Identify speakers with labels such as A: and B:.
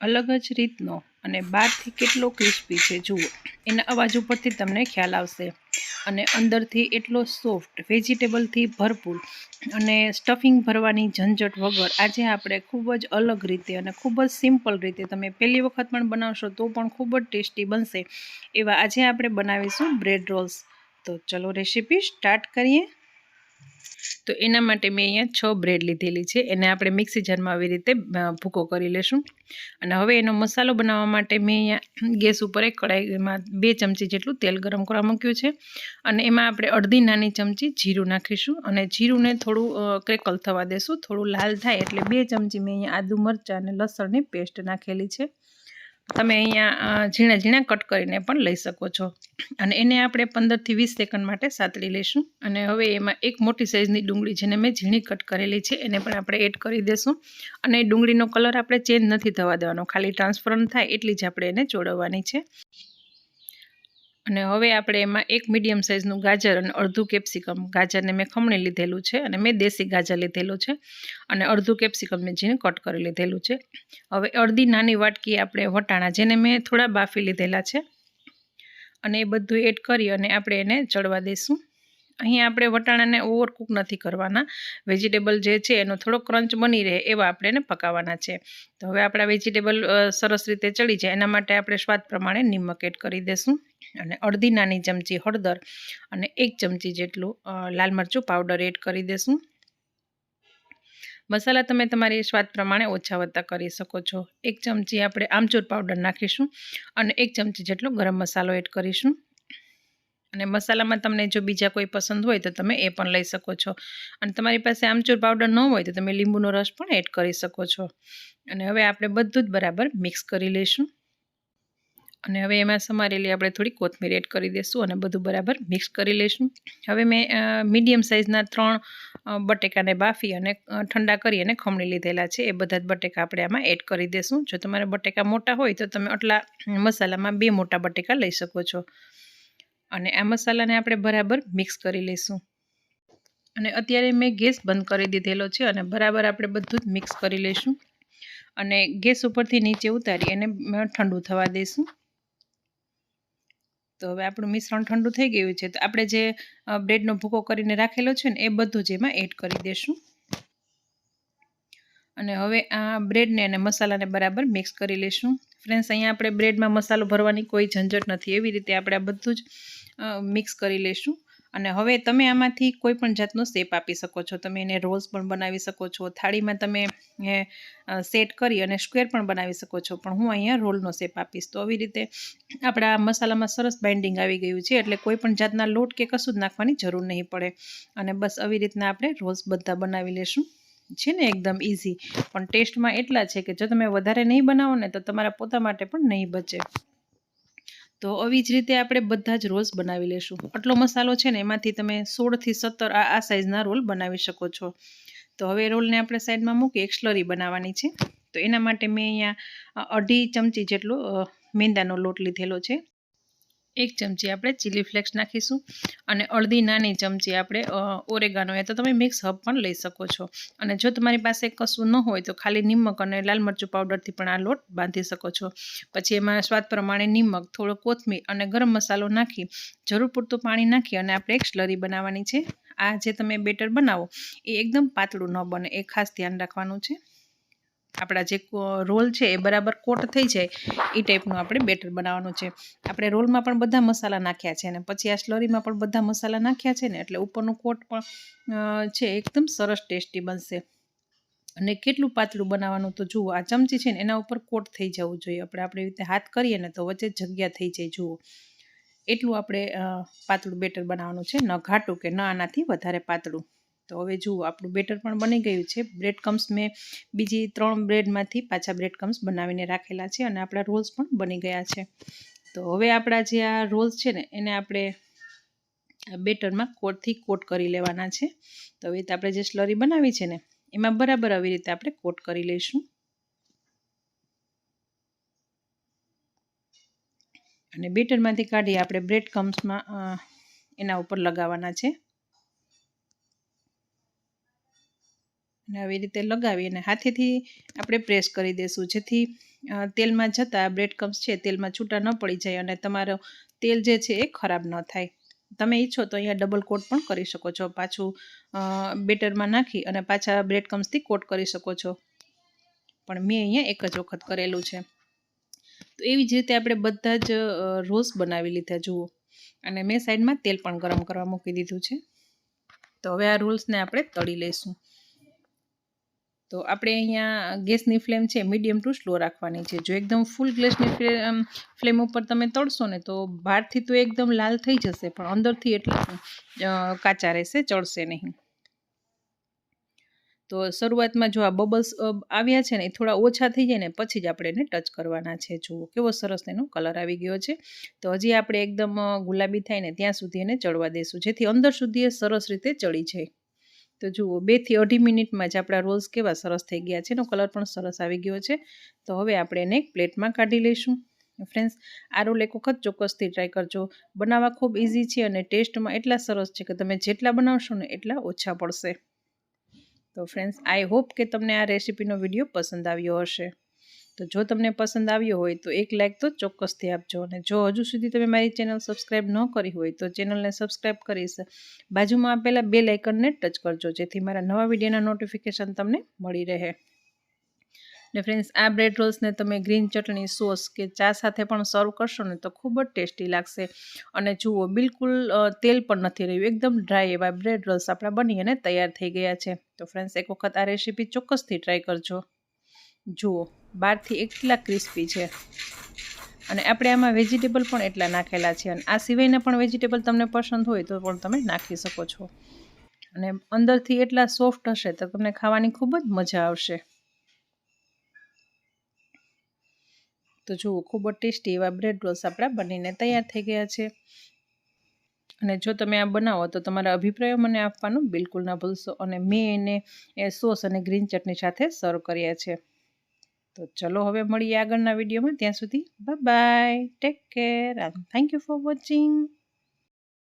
A: અલગ જ રીતનો અને બહારથી કેટલો ક્રિસ્પી છે, જુઓ. એના અવાજ ઉપરથી તમને ખ્યાલ આવશે. અને અંદરથી એટલો સોફ્ટ, વેજીટેબલથી ભરપૂર અને સ્ટફિંગ ભરવાની ઝંઝટ વગર આજે આપણે ખૂબ જ અલગ રીતે અને ખૂબ જ સિમ્પલ રીતે તમે પહેલી વખત પણ બનાવશો તો પણ ખૂબ જ ટેસ્ટી બનશે એવા આજે આપણે બનાવીશું બ્રેડ રોલ્સ. તો ચલો રેસીપી સ્ટાર્ટ કરીએ. તો એના માટે મેં અહીંયા છ બ્રેડ લીધેલી છે. એને આપણે મિક્સી જારમાં આવી રીતે ભૂકો કરી લેશું. અને હવે એનો મસાલો બનાવવા માટે મેં અહીંયા ગેસ ઉપર એક કડાઈમાં બે ચમચી જેટલું તેલ ગરમ કરવા મૂક્યું છે. અને એમાં આપણે અડધી નાની ચમચી જીરું નાખીશું. અને જીરુંને થોડું ક્રેકલ થવા દેશું. થોડું લાલ થાય એટલે બે ચમચી મેં અહીંયા આદુ મરચાં અને લસણની પેસ્ટ નાખેલી છે. તમે અહીંયા ઝીણા ઝીણા કટ કરીને પણ લઈ શકો છો. અને એને આપણે પંદરથી વીસ સેકન્ડ માટે સાતળી લઈશું. અને હવે એમાં એક મોટી સાઇઝની ડુંગળી જેને મેં ઝીણી કટ કરેલી છે, એને પણ આપણે એડ કરી દઈશું અને ડુંગળીનો કલર આપણે ચેન્જ નથી થવા દેવાનો. ખાલી ટ્રાન્સફરન્ટ થાય એટલી જ આપણે એને ચોડવવાની છે. અને હવે આપણે એમાં એક મીડિયમ સાઇઝનું ગાજર અને અડધું કેપ્સિકમ ગાજરને મેં ખમણી લીધેલું છે અને મેં દેશી ગાજર લીધેલું છે અને અડધું કેપ્સિકમ મેં જેને કટ કરી લીધેલું છે. હવે અડધી નાની વાટકી આપણે વટાણા જેને મેં થોડા બાફી લીધેલા છે અને એ બધું એડ કરી અને આપણે એને ચડવા દઈશું અહીં આપણે વટાણાને ઓવરકુક નથી કરવાના. વેજીટેબલ જે છે એનો થોડો ક્રંચ બની રહે એવા આપણે એને પકાવવાના છે. તો હવે આપણા વેજીટેબલ સરસ રીતે ચડી જાય એના માટે આપણે સ્વાદ પ્રમાણે નિમક એડ કરી દઈશું અને અડધી નાની ચમચી હળદર અને એક ચમચી જેટલું લાલ મરચું પાવડર એડ કરી દઈશું મસાલા તમે તમારી સ્વાદ પ્રમાણે ઓછા વધતા કરી શકો છો. એક ચમચી આપણે આમચૂર પાવડર નાખીશું અને એક ચમચી જેટલો ગરમ મસાલો એડ કરીશું. અને મસાલામાં તમને જો બીજા કોઈ પસંદ હોય તો તમે એ પણ લઈ શકો છો. અને તમારી પાસે આમચૂર પાવડર ન હોય તો તમે લીંબુનો રસ પણ એડ કરી શકો છો. અને હવે આપણે બધું જ બરાબર મિક્સ કરી લઈશું. અને હવે એમાં સમારેલી આપણે થોડી કોથમીર એડ કરી દઈશું અને બધું બરાબર મિક્સ કરી લઈશું. હવે મેં મીડિયમ સાઇઝના ત્રણ બટેકાને બાફી અને ઠંડા કરી અને ખમણી લીધેલા છે. એ બધા જ બટેકા આપણે આમાં એડ કરી દઈશું. જો તમારે બટેકા મોટા હોય તો તમે આટલા મસાલામાં બે મોટા બટેકા લઈ શકો છો. અને આ મસાલાને આપણે બરાબર મિક્સ કરી લઈશું. અને અત્યારે મેં ગેસ બંધ કરી દીધેલો છે અને બરાબર આપણે બધું જ મિક્સ કરી લઈશું. અને ગેસ ઉપરથી નીચે ઉતારી એને ઠંડુ થવા દઈશું. તો હવે આપણું મિશ્રણ ઠંડુ થઈ ગયું છે, તો આપણે જે બ્રેડનો ભૂકો કરીને રાખેલો છે ને, એ બધું જ એમાં એડ કરી દઈશું. અને હવે આ બ્રેડને અને મસાલાને બરાબર મિક્સ કરી લઈશું. ફ્રેન્ડ્સ, અહીંયા આપણે બ્રેડમાં મસાલો ભરવાની કોઈ ઝંઝટ નથી, એવી રીતે આપણે આ બધું જ મિક્સ કરી લઈશું અને હવે તમે આમાંથી કોઈ પણ જાતનો શેપ આપી શકો છો. તમે એને રોલ્સ પણ બનાવી શકો છો. થાળીમાં તમે સેટ કરી અને સ્ક્વેર પણ બનાવી શકો છો. પણ હું અહીંયા રોલનો શેપ આપીશ. તો આવી રીતે આપણા મસાલામાં સરસ બાઇન્ડિંગ આવી ગયું છે. એટલે કોઈ પણ જાતના લોટ કે કશું જ નાખવાની જરૂર નહીં પડે. અને બસ આવી રીતના આપણે રોલ્સ બધા બનાવી લેશું. છે ને એકદમ ઇઝી પણ ટેસ્ટમાં એટલા છે કે જો તમે વધારે નહીં બનાવો ને તો તમારા પોતા માટે પણ નહીં બચે. તો આવી જ રીતે આપણે બધા જ રોલ્સ બનાવી લેશું. આટલો મસાલો છે ને, એમાંથી તમે સોળથી સત્તર આ આ સાઇઝના રોલ બનાવી શકો છો. તો હવે રોલને આપણે સાઈડમાં મૂકી એક સ્લરી બનાવવાની છે. તો એના માટે મેં અહીંયા અઢી ચમચી જેટલો મેંદાનો લોટ લીધેલો છે. એક ચમચી આપણે ચીલી ફ્લેક્સ નાખીશું અને અડધી નાની ચમચી આપણે ઓરેગાનો યા તો તમે મિક્સ હબ પણ લઈ શકો છો. અને જો તમારી પાસે કશું ન હોય તો ખાલી નિમક અને લાલ મરચું પાવડરથી પણ આ લોટ બાંધી શકો છો. પછી એમાં સ્વાદ પ્રમાણે નિમક, થોડો કોથમીર અને ગરમ મસાલો નાખી, જરૂર પૂરતું પાણી નાખી અને આપણે એક સ્લરી બનાવવાની છે. આ જે તમે બેટર બનાવો એ એકદમ પાતળું ન બને, એ ખાસ ધ્યાન રાખવાનું છે. આપણા જે રોલ છે એ બરાબર કોટ થઈ જાય એ ટાઈપનું આપણે બેટર બનાવવાનું છે. આપણે રોલમાં પણ બધા મસાલા નાખ્યા છે અને પછી આ સ્લરીમાં પણ બધા મસાલા નાખ્યા છે ને, એટલે ઉપરનું કોટ પણ છે એકદમ સરસ ટેસ્ટી બનશે. અને કેટલું પાતળું બનાવવાનું તો જુઓ, આ ચમચી છે ને, એના ઉપર કોટ થઈ જવું જોઈએ. આપણે આપણી રીતે હાથ કરીએ ને તો વચ્ચે જગ્યા થઈ જાય, જુઓ. એટલું આપણે પાતળું બેટર બનાવવાનું છે, ન ઘાટું કે ન આનાથી વધારે પાતળું. તો હવે જુઓ, આપણું બેટર પણ બની ગયું છે. બ્રેડ કમ્સ મેં બીજી ત્રણ બ્રેડમાંથી પાછા બ્રેડ કમ્સ બનાવીને રાખેલા છે અને આપણા રોલ્સ પણ બની ગયા છે. તો હવે આપણા જે આ રોલ્સ છે ને, એને આપણે બેટરમાં કોટથી કોટ કરી લેવાના છે. તો હવે આપણે જે સ્લરી બનાવી છે ને, એમાં બરાબર આવી રીતે આપણે કોટ કરી લઈશું. અને બેટરમાંથી કાઢી આપણે બ્રેડ કમ્સમાં એના ઉપર લગાવવાના છે. અને આવી રીતે લગાવી અને હાથેથી આપણે પ્રેસ કરી દઈશું જેથી તેલમાં જતાં બ્રેડ કમ્સ છે તેલમાં છૂટા ન પડી જાય અને તમારો તેલ જે છે એ ખરાબ ન થાય. તમે ઈચ્છો તો અહીંયા ડબલ કોટ પણ કરી શકો છો. પાછું બેટરમાં નાખી અને પાછા બ્રેડ કમ્સથી કોટ કરી શકો છો. પણ મેં અહીંયા એક જ વખત કરેલું છે. તો એવી જ રીતે આપણે બધા જ રોસ બનાવી લીધા. જુઓ. અને મેં સાઈડમાં તેલ પણ ગરમ કરવા મૂકી દીધું છે. તો હવે આ રોલ્સને આપણે તળી લઈશું. તો આપણે અહીંયા ગેસની ફ્લેમ છે મીડિયમ ટુ સ્લો રાખવાની છે. જો એકદમ ફૂલ ગ્લેસની ફ્લેમ ઉપર તમે તળશો ને તો બહારથી તો એકદમ લાલ થઈ જશે, પણ અંદરથી એટલા કાચા રહેશે, ચડશે નહીં. તો શરૂઆતમાં જો આ બબલ્સ આવ્યા છે ને એ થોડા ઓછા થઈ જાય ને પછી જ આપણે એને ટચ કરવાના છે. જુઓ કેવો સરસ એનો કલર આવી ગયો છે. તો હજી આપણે એકદમ ગુલાબી થાય ને ત્યાં સુધી એને ચડવા દઈશું જેથી અંદર સુધી એ સરસ રીતે ચડી જાય. તો જુઓ બેથી અઢી મિનિટમાં જ આપણા રોલ્સ કેવા સરસ થઈ ગયા છે, એનો કલર પણ સરસ આવી ગયો છે. તો હવે આપણે એને એક પ્લેટમાં કાઢી લઈશું. ફ્રેન્ડ્સ, આ રોલ એક વખત ચોક્કસથી ટ્રાય કરજો. બનાવવા ખૂબ ઇઝી છે અને ટેસ્ટમાં એટલા સરસ છે કે તમે જેટલા બનાવશો ને એટલા ઓછા પડશે. તો ફ્રેન્ડ્સ આઈ હોપ કે તમને આ રેસીપીનો વીડિયો પસંદ આવ્યો હશે. તો જો તમને પસંદ આવ્યો હોય તો એક લાઇક તો ચોક્કસથી આપજો. અને જો હજુ સુધી તમે મારી ચેનલ સબસ્ક્રાઈબ ન કરી હોય તો ચેનલને સબસ્ક્રાઈબ કરીશ. બાજુમાં આપેલા બે લાઇકનને ટચ કરજો, જેથી મારા નવા વિડીયોના નોટિફિકેશન તમને મળી રહે. ને ફ્રેન્ડ્સ આ બ્રેડ રોલ્સને તમે ગ્રીન ચટણી સોસ કે ચા સાથે પણ સર્વ કરશો ને તો ખૂબ જ ટેસ્ટી લાગશે. અને જુઓ, બિલકુલ તેલ પણ નથી રહ્યું. એકદમ ડ્રાય એવા બ્રેડ રોલ્સ આપણા બની અને તૈયાર થઈ ગયા છે. તો ફ્રેન્ડ્સ એક વખત આ રેસીપી ચોક્કસથી ટ્રાય કરજો. જુઓ, બહારથી એટલા ક્રિસ્પી છે. અને આપણે આમાં વેજીટેબલ પણ એટલા નાખેલા છે અને આ સિવાયના પણ વેજીટેબલ તમને પસંદ હોય તો પણ તમે નાખી શકો છો. અને અંદરથી એટલા સોફ્ટ હશે તો તમને ખાવાની ખૂબ જ મજા આવશે. તો જુઓ, ખૂબ જ ટેસ્ટી એવા બ્રેડ રોલ્સ આપણા બનીને તૈયાર થઈ ગયા છે. અને જો તમે આ બનાવો તો તમારા અભિપ્રાયો મને આપવાનું બિલકુલ ના ભૂલશો અને મેં એને એ સોસ અને ગ્રીન ચટણી સાથે સર્વ કર્યા છે. તો ચલો હવે મળીએ આગળના વિડીયોમાં. ત્યાં સુધી bye bye take care thank you for watching